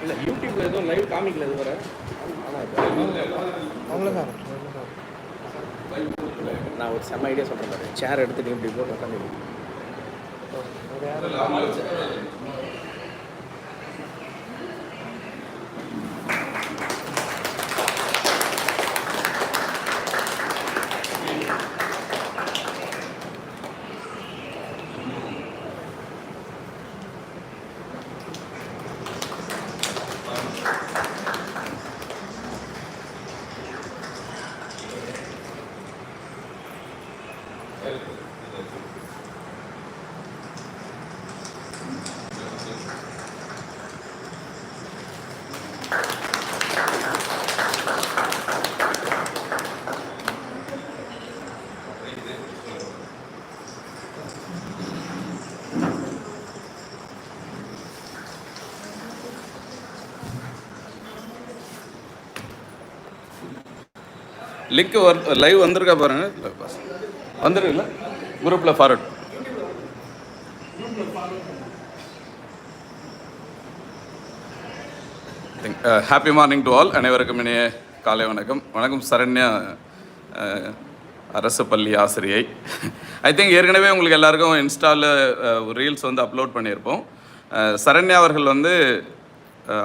இல்லை யூடியூப்ல எதுவும் லைவ் காமிக்கல இது வர அவ்வளோதான் நான் ஒரு செம்ம ஐடியா சொல்கிறேன் பாரு. சேர் எடுத்துட்டு இப்படி போட்டு உட்காந்து லிங்க் வர் லைவ் வந்திருக்கா பாருங்கள் வந்துருக்குல்ல? குரூப்பில் forward happy morning to all அனைவருக்கும் இனிய காலை வணக்கம். வணக்கம் சரண்யா uh, அரசு பள்ளி ஆசிரியை. ஐ திங்க் ஏற்கனவே உங்களுக்கு எல்லாருக்கும் இன்ஸ்டாவில் ஒரு uh, ரீல்ஸ் வந்து அப்லோட் பண்ணியிருப்போம். Uh, சரண்யா அவர்கள் வந்து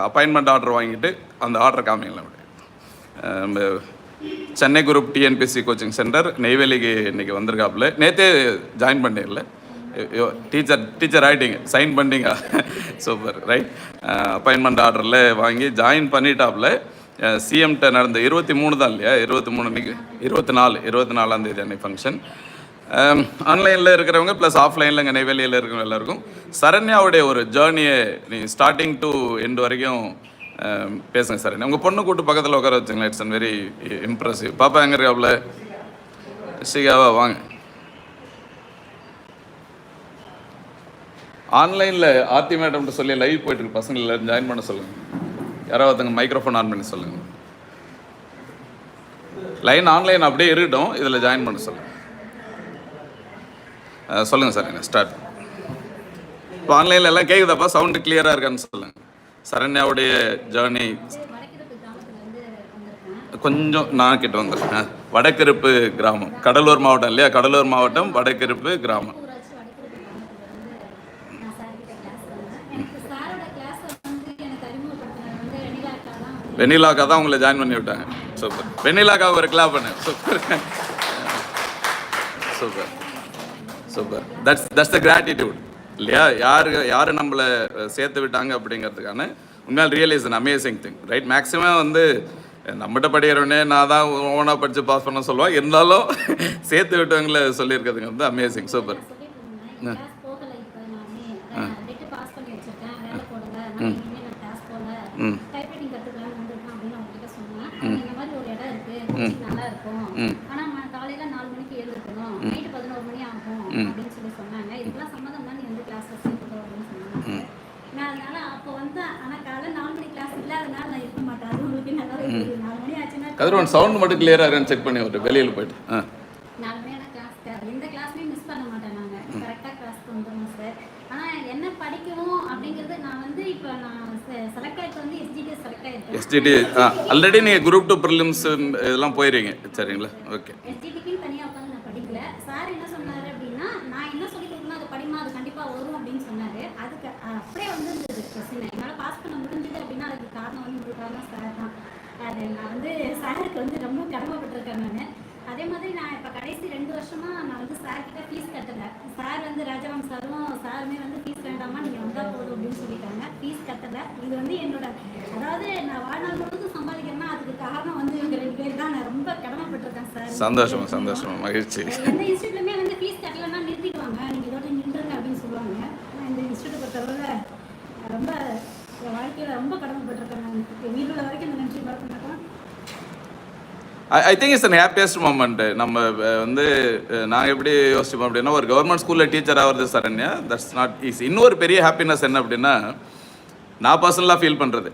அப்பாயின்மெண்ட் ஆர்டர் வாங்கிட்டு அந்த ஆர்டர் காமிங்களேன். அப்படியே நம்ம Chennai group TNPSC coaching centre நெய்வேலிக்கு இன்னைக்கு வந்திருக்காப்புல. நேற்றே ஜாயின் பண்ணிடல டீச்சர் டீச்சர் ஆகிட்டீங்க சைன் பண்ணிங்க. சூப்பர் ரைட் அப்பாயின்மெண்ட் ஆர்டரில் வாங்கி ஜாயின் பண்ணிட்டாப்புல. சிஎம்கிட்ட நடந்த இருபத்தி மூணு தான் இல்லையா? இருபத்தி மூணு அன்னைக்கு இருபத்தி நாலு இருபத்தி நாலாம் தேதி அன்னைக்கு ஃபங்க்ஷன் ஆன்லைனில் இருக்கிறவங்க ப்ளஸ் ஆஃப்லைனில் இங்கே நெய்வேலியில் இருக்கிறவங்க எல்லாருக்கும் சரண்யாவுடைய ஒரு ஜேர்னியை நீ ஸ்டார்டிங் டு எண்டு வரைக்கும் பேசுங்க சார். உங்கள் பொண்ணு கூட்டு பக்கத்தில் உட்கார வச்சுங்களேன். இட்ஸ் அன் வெரி இம்ப்ரெசிவ் பாப்பா எங்கே இருக்காப்புல? ஸ்ரீகாவா வாங்க. ஆன்லைனில் ஆர்த்தி மேடம்ட்டு சொல்லி லைவ் போயிட்டு இருக்கு. பசங்க எல்லாரும் ஜாயின் பண்ண சொல்லுங்கள் யாராவது ஒருத்தங்க மைக்ரோஃபோன் ஆன் பண்ணி சொல்லுங்கள் லைன் ஆன்லைன் அப்படியே இருக்கட்டும். இதில் ஜாயின் பண்ண சொல்லுங்கள் சொல்லுங்கள் சார். என்ன ஸ்டார்ட் இப்போ ஆன்லைனில் எல்லாம் கேட்குதாப்பா சவுண்டு கிளியராக இருக்கான்னு சொல்லுங்கள் சரண்யாவுடைய ஜேர்னி கொஞ்சம் நான் கிட்ட வந்துருக்கேன் வடக்கிருப்பு கிராமம். கடலூர் மாவட்டம் இல்லையா? கடலூர் மாவட்டம் வடக்கிருப்பு கிராமம். வெண்ணிலாக்கா தான் வெண்ணிலாக்கா தான் உங்களை ஜாயின் பண்ணி விட்டாங்க. சூப்பர் வெண்ணிலாக்கா ஒரு கிளாப் பண்ணு. Super super super that's that's the gratitude இல்லையா? யார் யார் நம்மளை சேர்த்து விட்டாங்க அப்படிங்கிறதுக்கான உண்மையால் real is an amazing thing right maximum வந்து நம்மகிட்ட படிக்கிறவனே நான் தான் ஓனாக படித்து பாஸ் பண்ண சொல்லுவேன். இருந்தாலும் சேர்த்து விட்டவங்கள சொல்லியிருக்கிறதுங்க வந்து அமேசிங் சூப்பர் ம். ம். ஆனால் ம- காலையில நாலு மணிக்கு எழுந்திருக்கணும். நைட்டு பதினோரு மணி ஆகும் அப்படின்னு சொல்லி சொன்னாங்க. இதுக்கெல்லாம் சம்மதம் கதிரவன் சவுண்ட் மட்டும் கிளியராக இருக்கான்னு செக் பண்ணி விட்டு வெளியில் போயிட்டு. எந்த கிளாஸ்லையும் மிஸ் பண்ண மாட்டேன் நாங்கள் கரெக்டாக கிளாஸ்க்கு வந்துடணும் சார் ஆனால் என்ன படிக்கணும் அப்படிங்கிறது நான் வந்து இப்போ நான் செலக்ட் ஆகிட்டு வந்து எஸ்ஜிடி செலக்ட் ஆகிருக்கேன் எஸ்டிடி ஆ. ஆல்ரெடி நீங்கள் குரூப் டூ ப்ரிலிம்ஸ் இதெல்லாம் போயிருங்க சரிங்களா? ஓகே எஸ்ஜிடிக்குன்னு தனியாக உட்காந்து நான் படிக்கல சார் என்ன சொன்னார் அப்படின்னா நான் என்ன சொல்லி கொடுக்கணும் அது படிமா அது கண்டிப்பாக வரும் அப்படின்னு சொன்னார் அதுக்கு அஹ், அப்படியே வந்து இருந்தது கொஸ்டின் என்னால் பாஸ் பண்ண முடிஞ்சது அப்படின்னா அதுக்கு காரணம் சார் தான். அது நான் வந்து சாருக்கு வந்து ரொம்ப கடமைப்பட்டிருக்கேன் நான். அதே மாதிரி நான் இப்போ கடைசி ரெண்டு வருஷமா நான் வந்து சார் கிட்ட ஃபீஸ் கட்டல. சார் வந்து ராஜாராம் சாரும் சாருமே வந்து ஃபீஸ் வேண்டாமா நீங்கள் வந்தால் போதும் அப்படின்னு சொல்லிட்டாங்க. ஃபீஸ் கட்டல. இது வந்து என்னோட அதாவது நான் வாழ்நாள் முழுவதும் சம்பாதிக்கிறேன்னா அதுக்கு காரணம் வந்து இவங்க ரெண்டு பேர் தான். நான் ரொம்ப கடமைப்பட்டிருக்கேன் சார். சந்தோஷமா சந்தோஷமா மகிழ்ச்சி. எந்த இன்ஸ்டியூட்லையுமே வந்து ஃபீஸ் கட்டலன்னா நிறுத்திடுவாங்க. நீங்கள் இதோட நின்றுங்க அப்படின்னு சொல்லுவாங்க. ஆனால் இந்த இன்ஸ்டியூட்டை பொறுத்தவரை ரொம்ப வாழ்க்கையில் ரொம்ப கடமைப்பட்டிருக்கேன். I think it's an happiest moment நம்ம வந்து நாங்கள் எப்படி யோசிப்போம் அப்படின்னா ஒரு கவர்மெண்ட் ஸ்கூலில் டீச்சர் ஆகிறது சரண்யா தட்ஸ் நாட் ஈஸி இன்னொரு பெரிய ஹாப்பினஸ் என்ன அப்படின்னா நான் பர்சனலாக ஃபீல் பண்ணுறது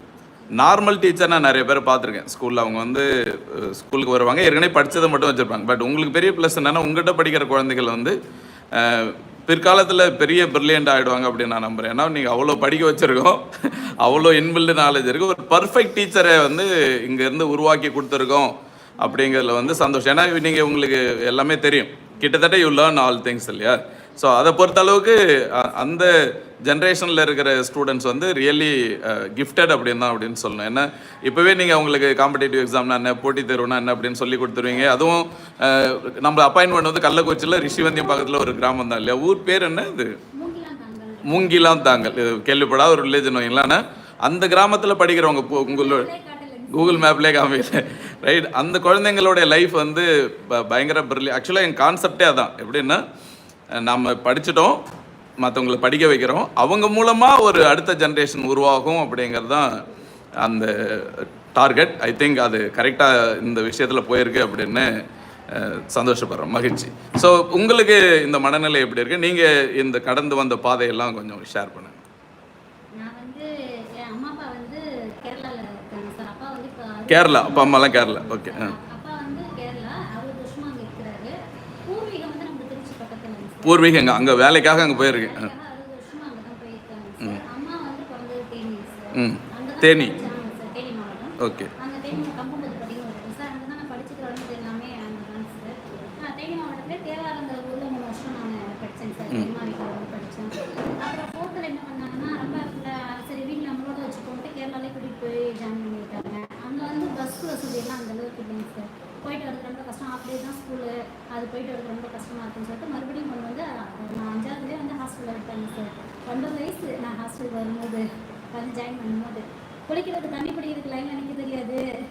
நார்மல் டீச்சர் நான் நிறைய பேர் பார்த்துருக்கேன். ஸ்கூலில் அவங்க வந்து ஸ்கூலுக்கு வருவாங்க. ஏற்கனவே படித்ததை மட்டும் வச்சுருப்பாங்க. பட் உங்களுக்கு பெரிய ப்ளஸ் என்னென்னா உங்கள்கிட்ட படிக்கிற குழந்தைகள் வந்து பிற்காலத்தில் பெரிய பிரில்லியண்ட் ஆகிடுவாங்க அப்படின்னு நான் நம்புகிறேன் ஏன்னா நீங்கள் அவ்வளோ படிக்க வச்சுருக்கோம். அவ்வளோ இன்பில்டு நாலேஜ் இருக்குது ஒரு பர்ஃபெக்ட் டீச்சரை வந்து இங்கேருந்து உருவாக்கி கொடுத்துருக்கோம் அப்படிங்கிறதுல வந்து சந்தோஷம். ஏன்னா நீங்கள் உங்களுக்கு எல்லாமே தெரியும். கிட்டத்தட்ட யூ லேர்ன் ஆல் திங்ஸ் இல்லையா? ஸோ அதை பொறுத்த அளவுக்கு அந்த ஜென்ரேஷனில் இருக்கிற ஸ்டூடெண்ட்ஸ் வந்து ரியலி கிஃப்டட் அப்படின்னு தான் அப்படின்னு சொல்லணும். ஏன்னா இப்போவே நீங்கள் அவங்களுக்கு காம்படிட்டிவ் எக்ஸாம்னா என்ன போட்டித் தேர்வுனா என்ன அப்படின்னு சொல்லி கொடுத்துருவீங்க. அதுவும் நம்ம அப்பாயின்மெண்ட் வந்து கள்ளக்குறிச்சியில் ரிஷிவந்தியம் பக்கத்தில் ஒரு கிராமம் தான் இல்லையா? ஊர் பேர் என்ன இது? மூங்கிலாம் தாங்கள் தாங்கல். இது கேள்விப்படாத ஒரு ரிலேஜன் இல்லைன்னா அந்த கிராமத்தில் படிக்கிறவங்க உங்களோட கூகுள் மேப்லேயே காமிக்கல ரைட் அந்த குழந்தைங்களுடைய லைஃப் வந்து ப- பயங்கர பிரில்லி ஆக்சுவலாக என் கான்செப்டே அதான். எப்படின்னா நம்ம படிச்சிட்டோம் மற்றவங்களை படிக்க வைக்கிறோம். அவங்க மூலமாக ஒரு அடுத்த ஜென்ரேஷன் உருவாகும் அப்படிங்கிறது தான் அந்த டார்கெட் ஐ திங்க் அது கரெக்டாக இந்த விஷயத்தில் போயிருக்கு அப்படின்னு சந்தோஷப்படுறோம். மகிழ்ச்சி. ஸோ உங்களுக்கு இந்த மனநிலை எப்படி இருக்குது நீங்கள் இந்த கடந்து வந்த பாதையெல்லாம் கொஞ்சம் ஷேர் பண்ணுங்கள் கேரளா? அப்பா அம்மாலாம் கேரளா? ஓகே ஆ அப்பா வந்து கேரளா அறுபது வருஷமா அங்க இருக்கிறாரு பூர்வீகம் வந்து நம்ம திருச்சி பக்கத்துல இருக்கு சார் பூர்வீகங்க அங்கே வேலைக்காக அங்கே போயிருக்கேன் ஆ. வேலைக்காக அறுபது வருஷமா அங்கதான் சார் அம்மா வந்து பிறந்தது தேனி சார் ம். அங்கதான் தேனி. ஓகே அங்க தேனி கம்பம்பது படிக்கும் இருக்கு சார் அங்கே தான் நான் படிச்சுட்டு வளர்ந்தது எல்லாமே அங்கே தான் சார் நான் தேனி மாவட்டத்தில் தேவாரங்கிற ஊரில் மூணு வருஷம் நான் படித்தேன் சார் பெரியமா வீட்டில் வந்து படித்தேன் அப்புறம் ஃபோர்த்தில் என்ன பண்ணாங்கன்னா ரொம்ப இல்லை சரி வீட்டில் நம்மளோட வச்சுக்கோன்ட்டு கேரளாலே கூட்டிகிட்டு போய் ஜாயின் பண்ணி விட்டாங்க அங்கே வந்து பஸ் வசதியெல்லாம் அந்த அளவுக்கு இல்லைங்க சார் போயிட்டு வரது ரொம்ப கஷ்டம் அப்படியே தான் ஸ்கூலு அது போயிட்டு வரது ரொம்ப கஷ்டமாக இருக்குன்னு சொல்லிட்டு மறுபடியும் கொண்டு வந்து நான் அஞ்சாவதுலேயே வந்து ஹாஸ்டலில் விட்டாங்க சார் ஒன்பது வயசு நான் ஹாஸ்டலுக்கு வரும்போது வந்து ஜாயின் பண்ணும்போது குளிக்கிறது தண்ணி பிடிக்கிறதுக்கு லைன்ல நிக்க தெரியாது எதுவுமே எதுவுமே ஆ, ஆ. தெரியாது, குளிக்க தெரியாது நல்லா குளிக்க தெரியாது எதுவுமே தெரியாது கொண்டு வந்து ஹாஸ்டல்ல விட்டாங்க அப்ப பெரியப்பாவோட பொண்ணு அக்கா தான் சார் அந்த ஹாஸ்டல்ல இருந்தாங்க அவங்க நைன்த் டென்த் படிச்சுட்டு இருக்கும்போது அந்த ஹாஸ்டல் சேர்த்துட்டாங்க அவங்க தான் எல்லாமே பார்த்துக்கிட்டாங்க எனக்கு தண்ணி கொஞ்சம் கொடுத்ததோ எல்லாமே குடிக்கிறது வந்து தண்ணி இருக்காது சார் ஹாஸ்டல்ல சொட்டு சொட்டா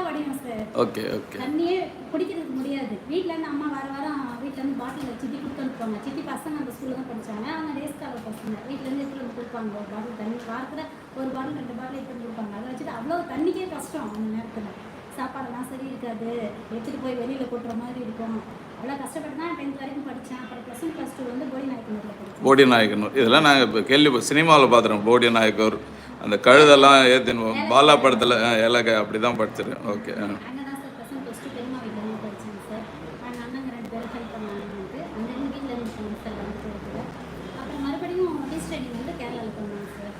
வடியும் சார் ஓகே ஓகே தண்ணியே குடிக்கிறதுக்கு முடியாது. வீட்ல இருந்து அம்மா வர வாரம் வீட்ல இருந்து பாட்டில் சித்தி கொடுத்து அனுப்புவாங்க. சித்தி பசங்க அந்த ஸ்கூல்ல தான் அவங்க டேஸ் காலர் பசங்க. வீட்ல இருந்து எடுத்துட்டு வந்து கொடுப்பாங்க. ஒரு பாட்டில் தண்ணி வாரத்துல ஒரு பாட்டில் ரெண்டு பாட்டில் எடுத்து வந்து கொடுப்பாங்க. அதை வச்சுட்டு அவ்வளோ தண்ணிக்கே கஷ்டம் அந்த நேரத்துல. சாப்பாடெல்லாம் சரி இருக்காது. எடுத்துட்டு போய் வெளியில கொட்டுற மாதிரி இருக்கும். அவ்வளோ கஷ்டப்பட்டு தான் டென்த் வரைக்கும் படித்தேன் அப்புறம் ப்ளஸ் ஒன் ப்ளஸ் டூ வந்து போடி நாயக்கனூரில் படித்தேன் போடி நாயக்கனூர் இதெல்லாம் நாங்கள் இப்போ கேள்வி சினிமாவில் பார்த்துருக்கோம் போடி நாயக்கர் அந்த கழுதெல்லாம் ஏற்றினுவோம் பாலா படத்தில் ஏலக்காய் அப்படி தான் படிச்சிருக்கேன். ஓகே ஆ அங்கே தான் sir plus one plus two பெரியமா வீட்டில் இருந்து படித்தேன் சார் நாங்கள் அண்ணங்க ரெண்டு பேரும் ஹெல்ப் பண்ணாங்க அந்த இருந்து வீட்டில் இருந்து சார் வந்து இருக்குது அப்புறம் மறுபடியும் டீச் ட்ரைனிங் வந்து கேரளாவில் பண்ணாங்க சார்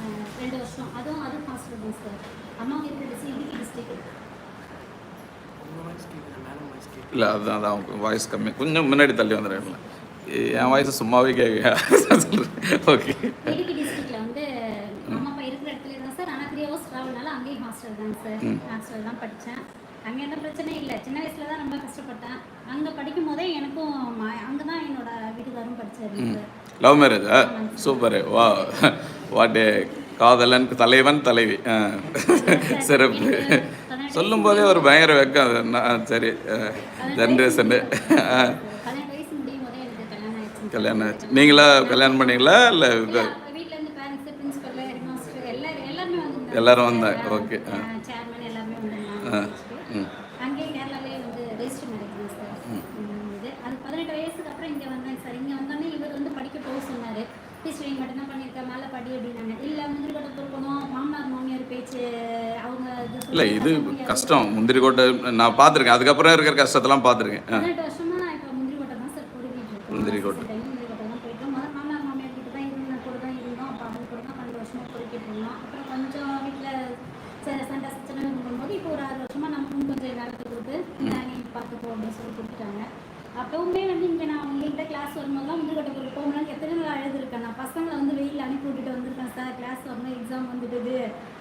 அஹ் ரெண்டு வருஷம் அதுவும் அதுவும் ஹாஸ்டல் தான் சார் அம்மா இருக்கிற டிஸ்ட்ரிக் இடுக்கி டிஸ்ட்ரிக்ட் இல்லை அதுதான் அதான் வாய்ஸ் கம்மி. கொஞ்சம் முன்னாடி தள்ளி வந்துடுறேன் என் வாய்ஸ் சும்மாவே கேட்க ஓகே தான் படித்தேன் அங்கே எந்த பிரச்சனையும் இல்லை. சின்ன வயசுல தான் ரொம்ப கஷ்டப்பட்டேன். அங்கே படிக்கும் போதே எனக்கும் அங்கே தான் என்னோட வீட்டுக்காரும் படிச்சாரு சார். லவ் மேரேஜா சூப்பரு வா வாட்டே காதலன் தலைவன் தலைவி. சிறப்பு. சொல்லும் போதே ஒரு பயங்கர வெக்கம் அது. சரி ஜென்ரேஷனு கல்யாணம் ஆச்சு நீங்களா கல்யாணம் பண்ணீங்களா? இல்லை எல்லாரும் எல்லாருமே வந்து எல்லாரும் வந்தாங்க, okay, ஆ. சேர்மன் எல்லாருமே வந்திருந்தாங்க ஆ, college-க்கு. ம். அங்கேயே கேரளாலே வந்து ரெஜிஸ்டர் மேரேஜ் தான் சார் ம், இது அது பதினெட்டு வயசுக்கு அப்புறம் இங்கே வந்தேன் சார் இங்கே வந்தோடனே இவர் வந்து படிக்க போக சொன்னார் டீச்சரிங் மட்டும் தான் பண்ணியிருக்கேன் மேலே படி அப்படின்னாங்க இல்லை முந்திரி கொட்டை போகணும் மாமனார் மாமியார் பேச்சு அவங்க இது இல்லை இது சொல்லி கஷ்டம் முந்திரி கோட்டை நான் பார்த்துருக்கேன் அதுக்கப்புறம் இருக்கிற கஷ்டத்தெல்லாம் பார்த்துருக்கேன் ஆ பதினெட்டு வருஷமா நான் இப்போ முந்திரி கொட்டை தான் சார் பொறுக்கிட்டு இருக்கேன் முந்திரி கொட்டை. டைம் முந்திரி கொட்டை தான் போயிட்டோம் முதல்ல மாமனார் மாமியார் கிட்ட தான் இருந்த கூட தான் இருந்தோம் அப்போ அவங்க கூட தான் பன்னெண்டு வருஷமா பொறுக்கிட்டு இருந்தோம் அப்புறம் கொஞ்சம் வீட்டில் சரி சண்டை சச்சனை பண்ணும்போது இப்போ ஒரு ஆறு வருஷமா நமக்கும் கொஞ்சம் நேரத்தை கொடுத்து நீ பார்த்துக்கோ அப்படின்னு சொல்லி கொடுத்துட்டாங்க அப்பவுமே வந்து இங்கே நான் உங்கள்கிட்ட கிளாஸ் வரும்போதெல்லாம் முந்திரி கொட்டை பொறுக்க போகணும் எத்தனை நாள் அழுதுருக்கேன். நான் பசங்களை வந்து வெயில் அனுப்பி விட்டுட்டு வந்திருக்கேன் சார். கிளாஸ் வரணும் எக்ஸாம் வந்துடுது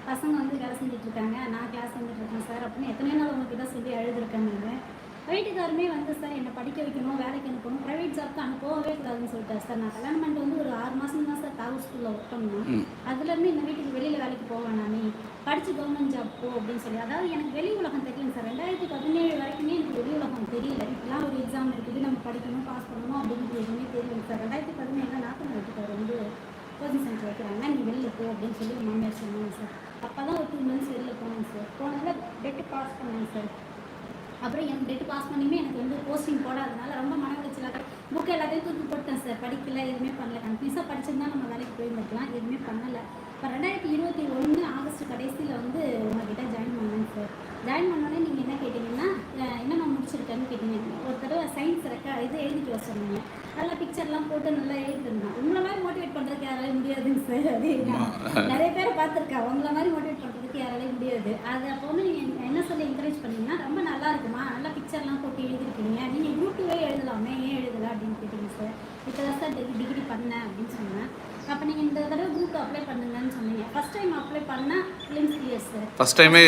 பசங்க வந்து வேலை செஞ்சுட்டு இருக்காங்க நான் கிளாஸ் இருக்கேன் சார் அப்படின்னு எத்தனை நாள் உங்ககிட்ட சொல்லி அழுதுருக்கேன் நான். வீட்டுக்காருமே வந்து சார் என்னை படிக்க வைக்கணும் வேலைக்கு அனுப்பணும் ப்ரைவேட் ஜாப்க்கு அனுப்பவே கூடாதுன்னு சொல்லிட்டாரு சார் நான் கல்யாணம் பண்ணிட்டு வந்து ஒரு ஆறு மாதம் தான் சார் தாவூர் ஸ்கூலில் ஒர்க் பண்ணேன் அதுலேருந்து இந்த வீட்டுக்கு வெளியில் வேலைக்கு போக வேணாம் நீ படித்து கவர்மெண்ட் ஜாப் போ அப்படின்னு சொல்லி. அதாவது எனக்கு வெளி உலகம் தெரியல சார் ரெண்டாயிரத்தி பதினேழு வரைக்குமே எனக்கு வெளி உலகம் தெரியல. இப்படிலாம் ஒரு எக்ஸாம் இருக்குது. நம்ம படிக்கணும் பாஸ் பண்ணணும் அப்படிங்கிறது எதுவுமே தெரியல சார் ரெண்டாயிரத்தி பதினேழு நாற்பது வீட்டுக்கார் வந்து கோச்சிங் சென்டர் வைக்கிறாங்க. நீ வெளியில் போ அப்படின்னு சொல்லி மாமியார் சொன்னாங்க சார் அப்போ தான் ஒரு டூ மந்த்ஸ் வெளியில் போனேன் சார் போனதில் டெட்டு பாஸ் பண்ணேங்க சார் அப்புறம் என் டெட் பாஸ் பண்ணியுமே எனக்கு வந்து போஸ்டிங் போடாதனால ரொம்ப மன புக் எல்லாத்தையும் தூக்கி போட்டேன் சார் படிக்கல எதுவுமே பண்ணல. கன்ஃபியூஸாக படிச்சிருந்தா நம்ம வேலைக்கு போயிருந்துக்கலாம் எதுவுமே பண்ணலை. இப்போ ரெண்டாயிரத்தி இருபத்தி ஒன்று ஆகஸ்ட் கடைசியில் வந்து உங்ககிட்ட ஜாயின் பண்ணேங்க சார் ஜாயின் பண்ணோடனே நீங்கள் என்ன கேட்டிங்கன்னா என்ன நான் முடிச்சிருக்கேன்னு கேட்டிங்க. ஒரு தடவை சயின்ஸ் ரெக்கா இது எழுதிட்டு வர சொன்னீங்க. நல்லா பிக்சர்லாம் போட்டு நல்லா எழுதிருந்தேன் உங்களை மாதிரி மோட்டிவேட் பண்ணுறதுக்கு யாராலையும் முடியாதுங்க சார் நான் நிறைய பேரை பார்த்துருக்கேன் உங்களை மாதிரி மோட்டிவேட் பண்ணுறதுக்கு யாராலையும் முடியாது. அது அப்போ வந்து நீங்கள் என்ன சொல்லி என்கரேஜ் பண்ணீங்கன்னா ரொம்ப நல்லா இருக்குமா? நல்லா பிக்சர்லாம் போட்டு எழுதிருக்கீங்க நீங்கள் குரூப் டூவே எழுதலாமே ஏன் எழுதலை அப்படின்னு கேட்டீங்க சார் இப்போ தான் சார் டிகிரி பண்ணேன் அப்படின்னு சொன்னேன். அப்போ நீங்கள் இந்த தடவை குரூப் அப்ளை பண்ணுங்கன்னு சொன்னீங்க. ஃபஸ்ட் டைம் அப்ளை பண்ணால் ஃபிலிம்ஸ் கிளியர் சார் ஃபஸ்ட் டைமே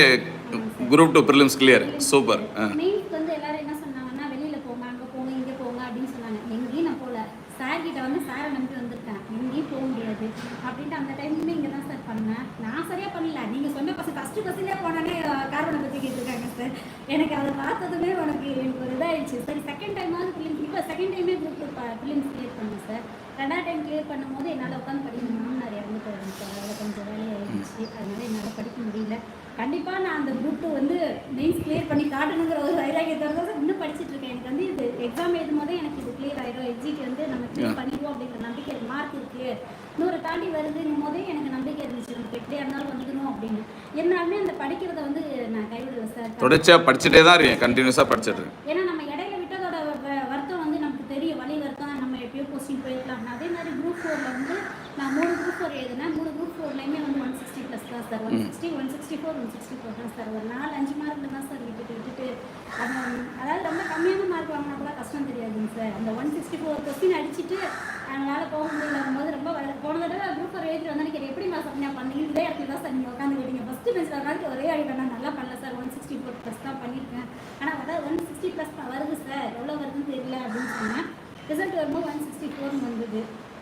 group two prelims clear super ஆ மெயின்ஸ் வந்து எல்லாரும் என்ன சொன்னாங்கன்னா வெளியில போங்க அங்க போங்க இங்க போங்க அப்படின்னு சொன்னாங்க எங்கேயும் நான் போல சார் கிட்ட வந்து சாரை நம்பி வந்திருக்கேன் எங்கேயும் போக முடியாது அப்படின்ட்டு அந்த டைம்ல இங்க தான் சார் பண்ணேன் நான் சரியா பண்ணல நீங்க சொன்ன பசங்க ஃபர்ஸ்ட் பஸ்ஸிலே போனோன்னே காரணத்தை பத்தி கேட்டிருக்காங்க சார். எனக்கு அதை பார்த்ததுமே உனக்கு எனக்கு ஒரு இதாகிடுச்சு சரி செகண்ட் டைமாவது ஃபிலிம் இப்போ செகண்ட் டைமே குரூப் ஃபிலிம்ஸ் கிளியர் பண்ணேன் சார். ரெண்டாவது டைம் கிளியர் பண்ணும்போது என்னால் உட்காந்து படிக்கணும்னு நிறைய இறந்துட்டு வரேன் சார். அதில் கொஞ்சம் வேலையாயிடுச்சு. அதனால என்னால் படிக்க முடியல. கண்டிப்பாக நான் அந்த குரூப் டூ வந்து மெயின்ஸ் கிளியர் பண்ணி காட்டணுங்கிற ஒரு வைராகியத்தோட இன்னும் படிச்சுட்டு இருக்கேன். எனக்கு வந்து இது எக்ஸாம் எழுதும் போதே எனக்கு இது கிளியர் ஆயிடும். எக்ஸிட் வந்து நம்ம கிளியர் பண்ணிடுவோம் அப்படிங்கிற நம்பிக்கை மார்க் இருக்கு. நூறு தாண்டி வருதுன்னும் போதே எனக்கு நம்பிக்கை இருந்துச்சு. நமக்கு எப்படியா இருந்தாலும் வந்துடணும் அப்படின்னு. இருந்தாலுமே அந்த படிக்கிறத வந்து நான் கைவிடல சார் தொடர்ச்சியாக படிச்சுட்டே தான் இருக்கேன் கண்டினியூஸாக படிச்சுட்டு இருக்கேன் ஏன்னா நம்ம இடையில விட்டதோட வருத்தம் வந்து நமக்கு தெரியும் வழி வருத்தம் நம்ம எப்பயோ போஸ்டிங் போயிருக்கலாம். அதே மாதிரி குரூப் ஃபோரில் வந்து நான் மூணு குரூப் ஃபோர் எழுதினேன். மூணு குரூப் ஃபோர்லையுமே வந்து ஒன் ப்ளஸ் தான் sir. One sixty one sixty four one sixty four தான் சார். ஒரு நாலு அஞ்சு மார்க்கில் தான் சார் விட்டுட்டு விட்டுட்டு அது அதாவது ரொம்ப கம்மியான மார்க் வாங்கினா கூட கஷ்டம் தெரியாதுங்க சார். அந்த ஒன் சிக்ஸ்டி ஃபோர் கொஸ்டின் அடிச்சுட்டு அதனால் போக முடியல போது ரொம்ப போன தடவை குரூப் ஃபோர் எழுதிட்டு வந்தா எனக்கு எப்படி நான் சொன்னேன் பண்ணீங்க இதே இடத்துல தான் சார் நீங்கள் உட்காந்து கேட்டீங்க ஃபஸ்ட்டு பெஞ்சில் உட்காந்து ஒரே அடி நான் நல்லா பண்ணல sir. One sixty four plus தான் பண்ணியிருக்கேன். ஆனால் அதாவது ஒன் சிக்ஸ்டி ப்ளஸ் தான் வருது சார். எவ்வளோ வருதுன்னு தெரியல அப்படின்னு சொன்னேன். ரிசல்ட் வரும்போது ஒன் சிக்ஸ்டி ஃபோர்னு வந்தது.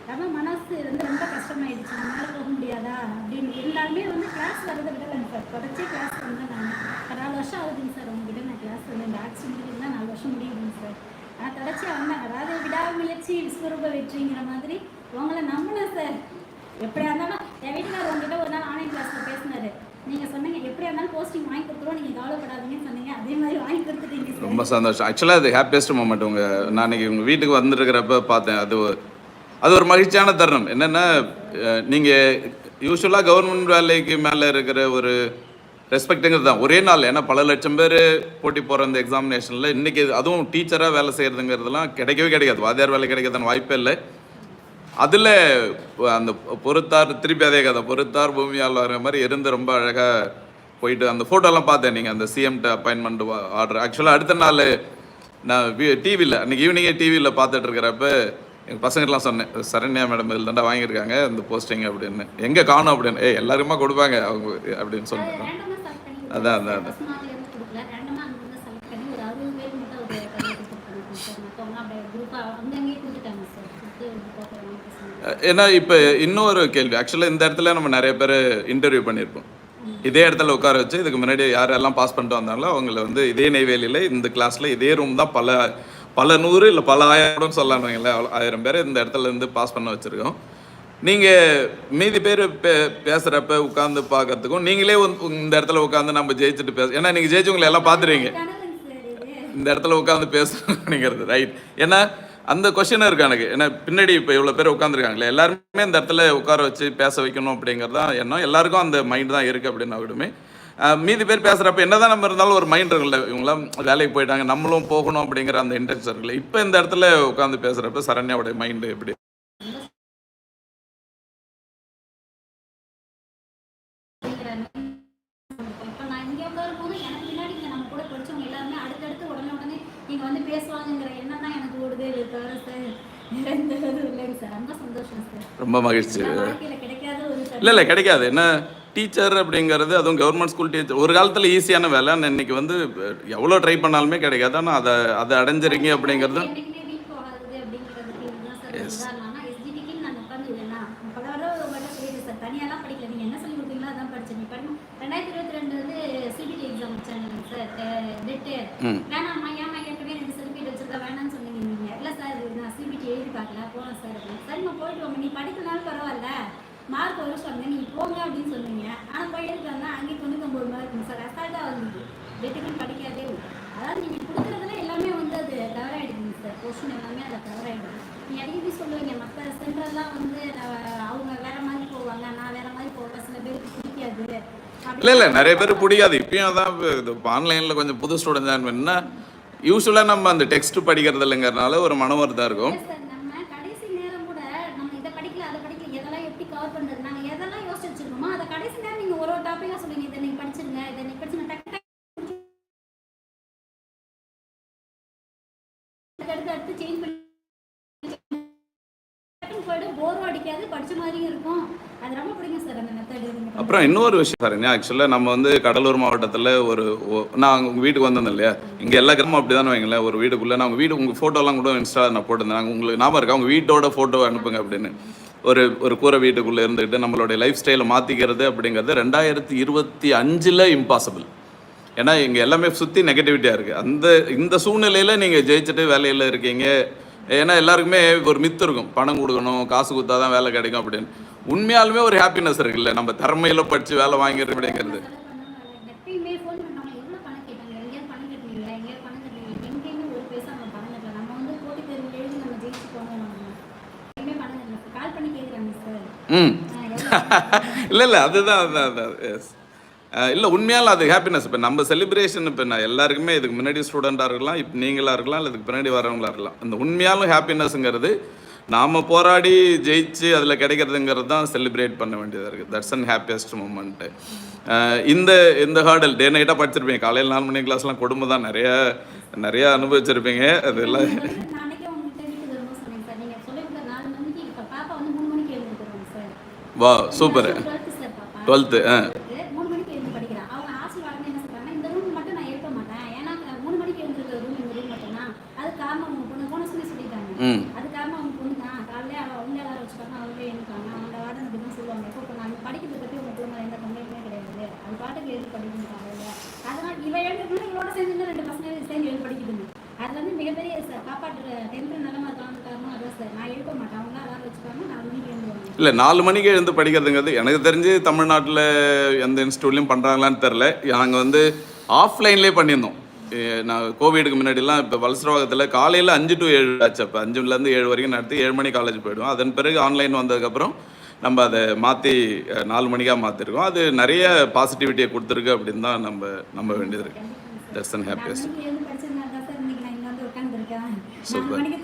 ரொம்ப மனசு வந்து ரொம்ப கஷ்டமாயிடுச்சு. மேலே போக முடியாதா? அப்படின்னு இருந்தாலுமே வந்து கிளாஸ் வரதை விடலைங்க சார் தொடர்ச்சி கிளாஸ் வந்தேன் நான். நாலு வருஷம் ஆகுதுங்க சார் உங்ககிட்ட நான் கிளாஸ் வந்து இந்த ஆட்சி முடியுதுன்னா நாலு வருஷம் முடியுதுங்க சார் நான் தொடர்ச்சியாக வந்தேன் அதாவது விடாமுயற்சி விஸ்வரூப வெற்றிங்கிற மாதிரி உங்களை நம்பினேன் சார் எப்படியா இருந்தாலும் என் வீட்டுக்காரர் உங்ககிட்ட ஒரு நாள் ஆன்லைன் கிளாஸில் பேசினாரு. நீங்கள் சொன்னீங்க எப்படியா இருந்தாலும் போஸ்டிங் வாங்கி கொடுத்துருவோம். நீங்கள் கவலைப்படாதீங்கன்னு சொன்னீங்க. அதே மாதிரி வாங்கி கொடுத்துட்டீங்க சார் ரொம்ப சந்தோஷம். ஆக்சுவலாக அது ஹாப்பியஸ்ட் மூமெண்ட் உங்கள் நான் இன்னைக்கு உங்கள் வீட்டுக்கு வந்துருக்கிறப்ப பார்த்தேன். அது அது ஒரு மகிழ்ச்சியான தருணம். என்னென்னா நீங்கள் யூஸ்வலாக கவர்மெண்ட் வேலைக்கு மேலே இருக்கிற ஒரு ரெஸ்பெக்ட்டுங்கிறது தான். ஒரே நாள் ஏன்னா பல லட்சம் பேர் போட்டி போகிற அந்த எக்ஸாமினேஷனில் இன்றைக்கி அதுவும் டீச்சராக வேலை செய்கிறதுங்கிறதுலாம் கிடைக்கவே கிடைக்காது. வாத்தியார் வேலை கிடைக்கிறதான வாய்ப்பே இல்லை. அதில் அந்த பொறுத்தார் திருப்பி அதே கதை பொறுத்தார் பூமியால் வர மாதிரி இருந்து ரொம்ப அழகாக போயிட்டு அந்த ஃபோட்டோலாம் பார்த்தேன் நீங்கள் அந்த சிஎம்கிட்ட அப்பாயின்மெண்ட் ஆர்டர் ஆக்சுவலாக அடுத்த நாள் நான் டிவியில் அன்றைக்கி ஈவினிங்கே டிவியில் பார்த்துட்டு இருக்கிறப்ப எங்கள் பசங்கள்லாம் சொன்னேன் சரண்யா மேடம் இதில் தாண்டா வாங்கியிருக்காங்க இந்த போஸ்டிங் அப்படின்னு. எங்கே காணும் அப்படின்னு. ஏய் எல்லாருக்குமா கொடுப்பாங்க அவங்க அப்படின்னு சொன்னேன். அதான், அதான், அதான். ஏன்னா இப்போ இன்னொரு கேள்வி. ஆக்சுவலாக இந்த இடத்துல நம்ம நிறைய பேர் இன்டர்வியூ பண்ணியிருப்போம். இதே இடத்துல உட்கார வச்சு இதுக்கு முன்னாடி யாரெல்லாம் பாஸ் பண்ணிட்டு வந்தாங்களோ அவங்கள வந்து இதே நெய்வேலியில் இந்த கிளாஸில் இதே ரூம் தான் பல பல நூறு இல்லை பல ஆயிரம் சொல்லலாம் வைங்களேன் அவ்வளோ ஆயிரம் பேர் இந்த இடத்துல இருந்து பாஸ் பண்ண வச்சுருக்கோம். நீங்கள் மீதி பேர் பே பேசுகிறப்ப உட்காந்து பார்க்கறதுக்கும் நீங்களே இந்த இடத்துல உட்காந்து நம்ம ஜெயிச்சுட்டு பேச ஏன்னா நீங்கள் ஜெயிச்சவங்களை எல்லாம் பார்த்துருவீங்க. இந்த இடத்துல உட்காந்து பேசணுங்கிறது ரைட் ஏன்னா அந்த கொஷின் இருக்கு எனக்கு. ஏன்னா பின்னாடி இப்போ இவ்வளோ பேர் உட்காந்துருக்காங்களே எல்லாருமே இந்த இடத்துல உட்கார வச்சு பேச வைக்கணும் அப்படிங்கிறது தான் எண்ணம். எல்லாருக்கும் அந்த மைண்ட் தான் இருக்குது அப்படின்னா விடுமே மீதி பேர் பேசுகிறப்ப என்னதான் நம்ம இருந்தாலும் ஒரு மைண்ட் இருக்குல்ல. இவங்களாம் வேலைக்கு போயிட்டாங்க நம்மளும் போகணும் அப்படிங்கிற அந்த இன்டென்ஷன் இருக்குல்ல. இப்போ இந்த இடத்துல உட்காந்து பேசுகிறப்ப சரண்யாவுடைய மைண்டு எப்படி? நீங்கள் வந்து பேசுவாங்கங்கிற எண்ணம் தான் எனக்கு ஓடுதே. இல்லை தவிர சார். ரொம்ப சந்தோஷம் சார். ரொம்ப மகிழ்ச்சி. இல்லை இல்லை கிடைக்காது. என்ன? டீச்சர் அப்படிங்கிறது அதுவும் கவர்மெண்ட் ஸ்கூல் டீச்சர் ஒரு காலத்தில் ஈஸியான வேலை இன்னைக்கு வந்து எவ்வளோ ட்ரை பண்ணாலுமே கிடைக்காது. ஆனால் அதை அதை அடைஞ்சிருங்க அப்படிங்கிறது சரிம்மா போயிட்டு வாங்க நீ படிக்கலனாலும் பரவாயில்ல. மார்க் வரும் சொன்னீங்க நீங்கள் போங்க அப்படின்னு சொன்னீங்க. ஆனால் போய் வந்தா அங்கேயே தொண்ணூத்தொம்பது மார்க் சார் அசால்ட்டாக வந்தது. டெட்டுக்குன்னு படிக்காதே. அதாவது நீங்கள் கொடுக்குறதுல எல்லாமே வந்து அது தவறாயிடுதுங்க சார் கொஸ்டின் எல்லாமே அதில் அதெல்லாம் வந்து நான் அவங்க வேற மாதிரி போவாங்க. நான் வேற மாதிரி போவேன். சில பேருக்கு பிடிக்காது. இல்லை இல்லை. நிறைய பேர் பிடிக்காது. இப்பயும் தான் இது ஆன்லைனில் கொஞ்சம் புது ஸ்டூடெண்ட் ஜாயின் பண்ணா யூஸ்வலாக நம்ம அந்த டெக்ஸ்ட் படிக்கிறது இல்லைங்கிறனால ஒரு மன இருக்கும் Yes sir, நம்ம கடைசி நேரம் கூட நம்ம இதை படிக்கல அதை படிக்கல எதெல்லாம் எப்படி கவர் பண்றது நாங்க எதெல்லாம் யோசிச்சு வச்சிருக்கோமோ அதை கடைசி நேரம் நீங்க ஒரு ஒரு டாபிக்கா சொல்லுங்க இதை நீங்க படிச்சிருங்க இதை நீங்க படிச்சுங்க டக்கு டக்கு அடுத்து அடுத்து சேஞ்ச் பண்ணி டக்குன்னு போயிடும் போரும் அடிக்காது படிச்ச மாதிரியும் இருக்கும் அது ரொம்ப பிடிக்கும் சார் அந்த மெத்தட் அப்புறம் இன்னொரு விஷயம் சார் ஆக்சுவலாக நம்ம வந்து கடலூர் மாவட்டத்தில் ஒரு நான் உங்கள் வீட்டுக்கு வந்திருந்தேன் இல்லையா? இங்கே எல்லா கிராமம் அப்படி தானே வைங்களேன் ஒரு வீட்டுக்குள்ளே நான் உங்கள் வீடு உங்கள் ஃபோட்டோலாம் கூட இன்ஸ்டா நான் போட்டிருந்தேன். நாங்கள் உங்களுக்கு ஞாபகம் இருக்கா? உங்கள் வீட்டோட ஃபோட்டோ அனுப்புங்க அப்படின்னு. ஒரு ஒரு கூரை வீட்டுக்குள்ளே இருந்துக்கிட்டு நம்மளுடைய லைஃப் ஸ்டைலை மாற்றிக்கிறது அப்படிங்கிறது ரெண்டாயிரத்தி இருபத்தி அஞ்சில் இம்பாசிபிள் ஏன்னா இங்கே எல்லாமே சுற்றி நெகட்டிவிட்டியாக இருக்குது அந்த இந்த சூழ்நிலையில் நீங்கள் ஜெயிச்சுட்டு வேலையில் இருக்கீங்க. ஏன்னா எல்லாருக்குமே ஒரு மித்து இருக்கும். பணம் கொடுக்கணும் காசு கொடுத்தா தான் வேலை கிடைக்கும் அப்படின்னு. உண்மையாலுமே ஒரு ஹாப்பினஸ் இருக்குல்ல? நம்ம திறமையில படித்து வேலை வாங்கிடுறது அப்படிங்கிறது ம். இல்லை இல்லை அதுதான் அதுதான் அதுதான். எஸ் இல்லை உண்மையால அது ஹாப்பினஸ் இப்போ நம்ம செலிப்ரேஷன் இப்போ நான் எல்லாருக்குமே இதுக்கு முன்னாடி ஸ்டூடெண்ட்டாக இருக்கலாம் இப்போ நீங்களாக இருக்கலாம் இல்லை இதுக்கு பின்னாடி வரவங்களா இருக்கலாம். அந்த உண்மையாலும் ஹாப்பினஸ்ங்கிறது நாம் போராடி ஜெயிச்சு அதில் கிடைக்கிறதுங்கிறது தான் செலிப்ரேட் பண்ண வேண்டியதாக இருக்குது தட்ஸ் அன் ஹாப்பியஸ்ட் மூமெண்ட்டு இந்த இந்த ஹார்டல் டே நைட்டாக படிச்சிருப்பீங்க. காலையில் நாலு மணி கிளாஸ்லாம் குடும்பம் தான். நிறைய நிறைய அனுபவிச்சிருப்பீங்க. அதெல்லாம் நாளைக்கே உங்கள்கிட்ட வீட்டுக்கு வரும்போது சொன்னேங்க சார் நீங்கள் சொல்லி கொடுத்த நாலு மணிக்கு இப்போ பாப்பா வந்து மூணு மணிக்கு எழுந்துருக்குறாங்க சார் வா சூப்பர் டுவெல்த்து சார் பாப்பா டுவெல்த்து ஆ மூணு மணிக்கு எழுந்து படிக்கிறான் அவங்க ஆசீர்வாதம் என்ன சொல்றாங்கன்னா இந்த ரூம் மட்டும் நான் எழுப்ப மாட்டேன் ஏன்னா மூணு மணிக்கு எழுந்திருக்கிற ரூம் இந்த ரூம் மட்டும் தான் அது காரணம் அவங்க பொண்ணு போன சொல்லி சொல்லிட்டாங்க ம் அது காரணம் அவங்க பொண்ணு தான் காலையில அவ அவங்க எல்லாரும் வச்சுப்பாங்க அவங்களே எழுப்பாங்க அவங்க வார்டன் அப்படி தான் சொல்லுவாங்க எப்போ இப்போ நான் படிக்கிறத பற்றி உங்க பிள்ளை எந்த கம்ப்ளைண்ட்டுமே கிடையாது அது பாட்டுக்கு எழுதி படிக்கணும் காலையில அதனால் இவ எழுதுறது இவளோட சேர்ந்து இன்னும் ரெண்டு பசங்க சேர்ந்து எழுதி படிக்குதுங்க அதுல வந்து மிகப்பெரிய சார் காப்பாற்றுற டென்த்து நல்ல மார்க் வாங்க காரணம் அதான் சார் நான் எழுப்ப மாட்டேன் அவங்க எல்லாரும் வச்சுப்பாங்க நாலு மணிக்கு எழுந்துருவாங்க இல்லை நாலு மணிக்கு எழுந்து படிக்கிறதுங்கிறது எனக்கு தெரிஞ்சு தமிழ்நாட்டில் எந்த இன்ஸ்டியூட்லையும் பண்ணுறாங்களான்னு தெரில நாங்கள் வந்து ஆஃப்லைன்லேயே பண்ணியிருந்தோம். நான் கோவிடுக்கு முன்னாடிலாம் இப்போ வலசரவாகத்தில் காலையில் அஞ்சு டு ஏழு ஆச்சு. அப்போ அஞ்சுலேருந்து ஏழு வரைக்கும் நடத்தி ஏழு மணி காலேஜ் போயிடுவோம். அதன் பிறகு ஆன்லைன் வந்ததுக்கப்புறம் நம்ம அதை மாற்றி நாலு மணிக்காக மாற்றிருக்கோம் அது நிறைய பாசிட்டிவிட்டியை கொடுத்துருக்கு அப்படின்னு தான் நம்ம நம்ப வேண்டியது இருக்குது தட்ஸ் அண்ட் ஹாப்பியஸ்ட் நாலு மணிக்கு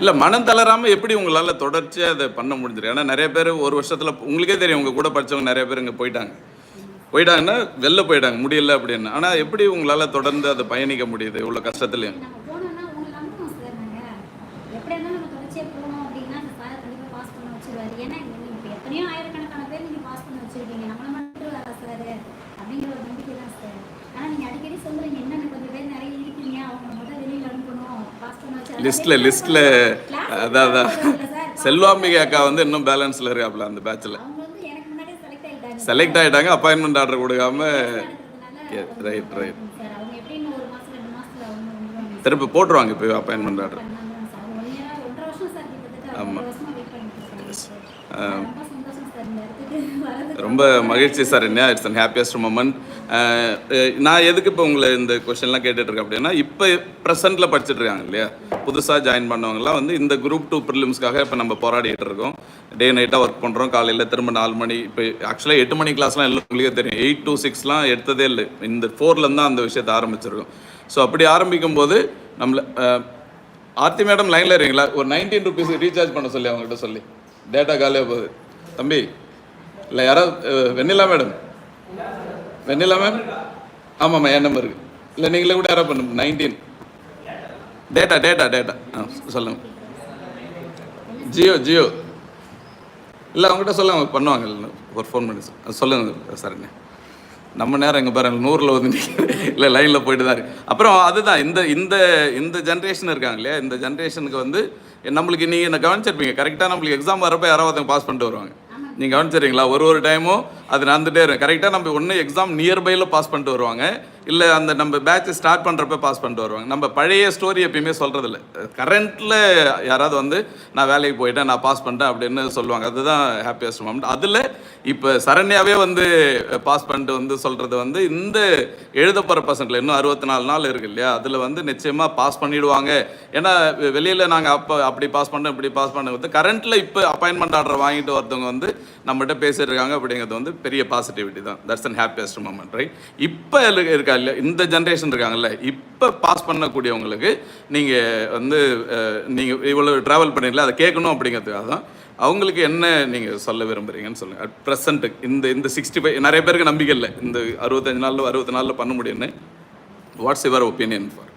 இல்லை மனம் தளராமல் எப்படி உங்களால் தொடர்ச்சியாக அதை பண்ண முடிஞ்சிருக்கு? ஏன்னா நிறைய பேர் ஒரு வருஷத்தில் உங்களுக்கே தெரியும் உங்கள் கூட படிச்சவங்க நிறைய பேர் இங்கே போயிட்டாங்க. போயிட்டாங்கன்னா வெளில போயிட்டாங்க முடியல அப்படின்னு. ஆனால் எப்படி உங்களால் தொடர்ந்து அதை பயணிக்க முடியுது இவ்வளோ கஷ்டத்துலையும் நம்ம போனோம்னா உங்களை நம்புவோம் சார் நாங்க எப்படி இருந்தாலும் நம்ம தொடர்ச்சியா போனோம் அப்படின்னா அந்த சார் கண்டிப்பா பாஸ் பண்ண வச்சிருவாரு ஏன்னா நீங்க இப்போ எத்தனையோ ஆயிரக்கணக்கான பேர் நீங்க பாஸ் பண்ண வச்சிருக்கீங்க நம்மள மட்டும் வரா சார் அப்படிங்கிற ஒரு நம்பிக்கை தான் சார் ஆனா நீங்க அடிக்கடி சொல்றீங்க என்னென்ன கொஞ்சம் பேர் நிறைய இருக்கீங்க அவங்க முதல்ல வெளியில அனுப்பணும் பாஸ் பண்ண வச்சு லிஸ்ட்டில் லிஸ்ட்டில் அதான் அதான் செல்வாம்பிகை அக்கா வந்து இன்னும் பேலன்ஸில் இருக்காப்புல அந்த பேட்சில் செலக்ட் ஆகிட்டாங்க அப்பாயின்மெண்ட் ஆர்டர் கொடுக்காம ரைட் ரைட் திருப்பி போட்டுருவாங்க இப்போ அப்பாயின்மெண்ட் ஆர்டர் பண்ணாங்க சார் ஒன் இயர் ஒன்றரை வருஷம் சார் ரொம்ப மகிழ்ச்சி சார் என்ன இட்ஸ் அன் ஹாப்பியஸ்ட் மூமெண்ட் நான் எதுக்கு இப்போ உங்களை இந்த கொஷின்லாம் கேட்டுட்டு இருக்கேன் அப்படின்னா இப்போ ப்ரெசென்ட்டில் படிச்சுட்டு இருக்காங்க இல்லையா? புதுசாக ஜாயின் பண்ணவங்கலாம் வந்து இந்த குரூப் டூ ப்ரிலிம்ஸ்க்காக இப்போ நம்ம போராடிட்டு இருக்கோம். டே நைட்டாக ஒர்க் பண்ணுறோம் காலையில் திரும்ப நாலு மணி இப்போ ஆக்சுவலாக எட்டு மணி கிளாஸ்லாம் எல்லாம் உங்களுக்கே தெரியும். எயிட் to சிக்ஸ்லாம் எடுத்ததே இல்லை. இந்த ஃபோர்லேருந்து தான் அந்த விஷயத்தை ஆரம்பிச்சிருக்கோம். ஸோ அப்படி ஆரம்பிக்கும் போது நம்மள ஆர்த்தி மேடம் லைனில் இருக்கீங்களா? ஒரு நைன்டீன் ருபீஸ் ரீசார்ஜ் பண்ண சொல்லி அவங்ககிட்ட சொல்லி. டேட்டா காலியாக போகுது. தம்பி இல்லை யாராவது வெண்ணிலா மேடம்? வெண்ணிலா மேம் ஆமாம்மா என் நம்பர் இல்லை நீங்களே கூட யாராவது பண்ணுங்க. நைன்டீன் டேட்டா டேட்டா டேட்டா ஆ சொல்லுங்க. Jio Jio. இல்லை அவங்ககிட்ட சொல்லுங்க. அவங்க பண்ணுவாங்க. இல்லை ஒரு ஃபோன் பண்ணி சொல்லுங்கள் சொல்லுங்க. சரிண்ணே நம்ம நேரம் இங்கே பாருங்க நூறில் வந்து இல்லை லைனில் போயிட்டு தான் இருக்கு. அப்புறம் அதுதான் இந்த இந்த இந்த ஜென்ரேஷன் இருக்காங்க இல்லையா? இந்த ஜென்ரேஷனுக்கு வந்து நம்மளுக்கு நீங்கள் என்ன கவனிச்சிருப்பீங்க? கரெக்டாக நம்மளுக்கு எக்ஸாம் வரப்போ யாராவது பாஸ் பண்ணிட்டு வருவாங்க. நீங்கள் கவனிச்சிருக்கீங்களா? ஒரு ஒரு டைமும் அது நடந்துகிட்டே இருக்கும். கரெக்டாக நம்ம ஒன்று எக்ஸாம் நியர்பையில் பாஸ் பண்ணிட்டு வருவாங்க. இல்லை அந்த நம்ம பேட்ச் ஸ்டார்ட் பண்ணுறப்ப பாஸ் பண்ணிட்டு வருவாங்க. நம்ம பழைய ஸ்டோரி எப்பயுமே சொல்கிறதில்ல கரண்ட்டில் யாராவது வந்து நான் வேலைக்கு போயிட்டேன் நான் பாஸ் பண்ணிட்டேன் அப்படின்னு சொல்லுவாங்க. அதுதான் ஹாப்பியஸ்ட் மூமெண்ட் அதில் இப்போ சரண்யாவே வந்து பாஸ் பண்ணிட்டு வந்து சொல்கிறது வந்து இந்த எழுத போகிற பசங்களை இன்னும் அறுபத்தி நாலு நாள் இருக்கு இல்லையா? அதில் வந்து நிச்சயமாக பாஸ் பண்ணிவிடுவாங்க ஏன்னா வெளியில் நாங்கள் அப்போ அப்படி பாஸ் பண்ணோம் இப்படி பாஸ் பண்ண வந்து கரண்ட்டில் இப்போ அப்பாயின்மெண்ட் ஆர்டர் வாங்கிட்டு வரவங்க வந்து நம்மகிட்ட பேசிட்டு இருக்காங்க அப்படிங்கிறது வந்து பெரிய பாசிட்டிவிட்டி தான். That's and happiest moment right இப்போ இருக்க இல்லையா இந்த ஜென்ரேஷன் இருக்காங்கல்ல இப்போ பாஸ் பண்ணக்கூடியவங்களுக்கு நீங்கள் வந்து நீங்கள் இவ்வளோ ட்ராவல் பண்ணீங்களா அதை கேட்கணும் அப்படிங்கிறதுக்காக தான் அவங்களுக்கு என்ன நீங்கள் சொல்ல விரும்புறீங்கன்னு சொல்லுங்கள் அட் ப்ரெசென்ட் இந்த இந்த சிக்ஸ்டி ஃபைவ் நிறைய பேருக்கு நம்பிக்கை இல்லை. இந்த அறுபத்தஞ்சு நாளில் அறுபத்தி நாளில் பண்ண முடியும்னு. வாட்ஸ் யுவர் ஒப்பீனியன் ஃபார்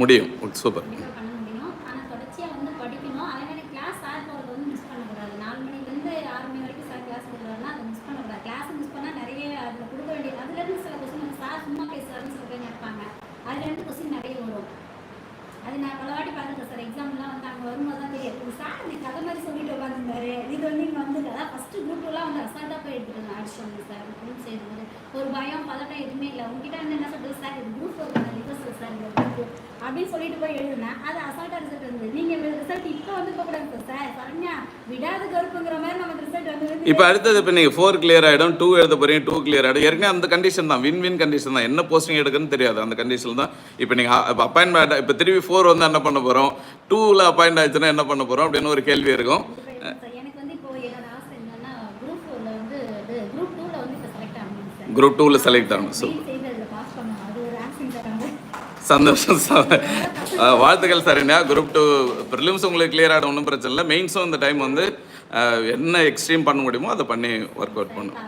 முடியும். சூப்பர் கண்டிப்பா பண்ண முடியும் ஆனா தொடர்ச்சியா வந்து படிக்கணும் அதே மாதிரி கிளாஸ் சார் போறது வந்து மிஸ் பண்ணக்கூடாது நாலு மணில இருந்து ஆறு மணி வரைக்கும் சார் கிளாஸ் கொடுக்குறாருன்னா அதை மிஸ் பண்ணக்கூடாது கிளாஸ் மிஸ் பண்ணா நிறைய அதுல கொடுக்க வேண்டியது அதுல இருந்து சில கொஸ்டின் சார் சும்மா பேசுறாருன்னு சில பேர் நினைப்பாங்க அதுல இருந்து கொஸ்டின் நிறைய வரும் அது நான் பல வாட்டி பார்த்துட்டேன் சார் எக்ஸாம்லாம் வந்து அங்கே வரும்போது தான் தெரியும் இது சார் நீ கதை மாதிரி சொல்லிட்டு உட்காந்துருந்தாரு இது வந்து இங்கே வந்து அதான் ஃபஸ்ட்டு குரூப்லாம் வந்து அசால்ட்டாக போய் எடுத்துட்டு அடிச்சு வந்து சார் குரூப் செய்யும்போது ஒரு பயம் பதட்டம் எதுவுமே இல்லை. உங்ககிட்ட வந்து என்ன சொல்றது? சார் இது குரூப் ஒரு ரிவர்சல் சார் இந்த குரூப் அப்படின்னு சொல்லிட்டு போய் எழுதுனேன் அது அசால்ட்டாக ரிசல்ட் இருந்தது நீங்கள் ரிசல்ட் இப்போ வந்து போகக்கூடாது சார் சரண்யா விடாத கருப்புங்கிற மாதிரி நமக்கு ரிசல்ட் வந்து இப்போ அடுத்தது இப்போ நீங்கள் ஃபோர் கிளியர் ஆகிடும் டூ எழுத போகிறீங்க டூ கிளியர் ஆகிடும் ஏற்கனவே அந்த கண்டிஷன் தான். வின் வின் கண்டிஷன் தான். என்ன போஸ்டிங் எடுக்குன்னு தெரியாது. அந்த கண்டிஷன் தான். இப்போ நீங்கள் இப்போ அப்பாயின்மெண்ட் இப்போ திருப்பி ஃபோர் வந்து என்ன பண்ண போகிறோம் டூவில் அப்பாயிண்ட் ஆயிடுச்சுன்னா என்ன பண்ண போகிறோம் அப்படின்னு ஒரு கேள்வி இருக்கும் சார் எனக்கு வந்து இப்போ என்னோட ஆசை என்னன்னா குரூப் ஃபோர்ல வந்து இது குரூப் டூல வந்து இப்போ செலக்ட் ஆகணும் சார் குரூப் டூவில் செலக்ட் ஆகணும் ஸோ சந்தோஷம் சார். வாழ்த்துக்கள் சரிண்ணா குரூப் டூ ப்ரிலிம்ஸ் உங்களுக்கு கிளியர் ஆகிடும். ஒன்றும் பிரச்சனை இல்லை. மெயின்ஸும் இந்த டைம் வந்து என்ன எக்ஸ்ட்ரீம் பண்ண முடியுமோ அதை பண்ணி ஒர்க் அவுட் பண்ணும்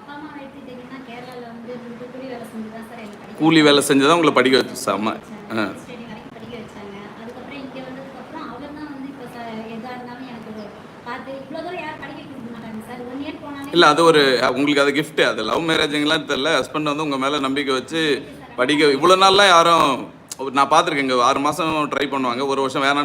கூலி வேலை செஞ்சு தான் சார் உங்களை படிக்க வச்சு செம்ம ஆ ஸ்டடி வரைக்கும் படிக்க வச்சாங்க அதுக்கப்புறம் இங்கே வந்ததுக்கப்புறம் அவர் தான் வந்து இப்போ சார் எதாக இருந்தாலும் எனக்கு ஒரு பார்த்து இவ்வளோ தூரம் யாரும் படிக்க கொடுக்க மாட்டாங்க சார் ஒன் இயர் போனாலே இல்லை அது ஒரு உங்களுக்கு அது கிஃப்ட்டு அது லவ் மேரேஜுங்கெலாம் தெரியல. ஹஸ்பண்ட் வந்து உங்கள் மேலே நம்பிக்கை வச்சு படிக்க இவ்வளோ நாள்லாம் யாரும் நான் பார்த்துருக்கேன் இங்கே ஆறு மாதம் ட்ரை பண்ணுவாங்க ஒரு வருஷம் வேணாம்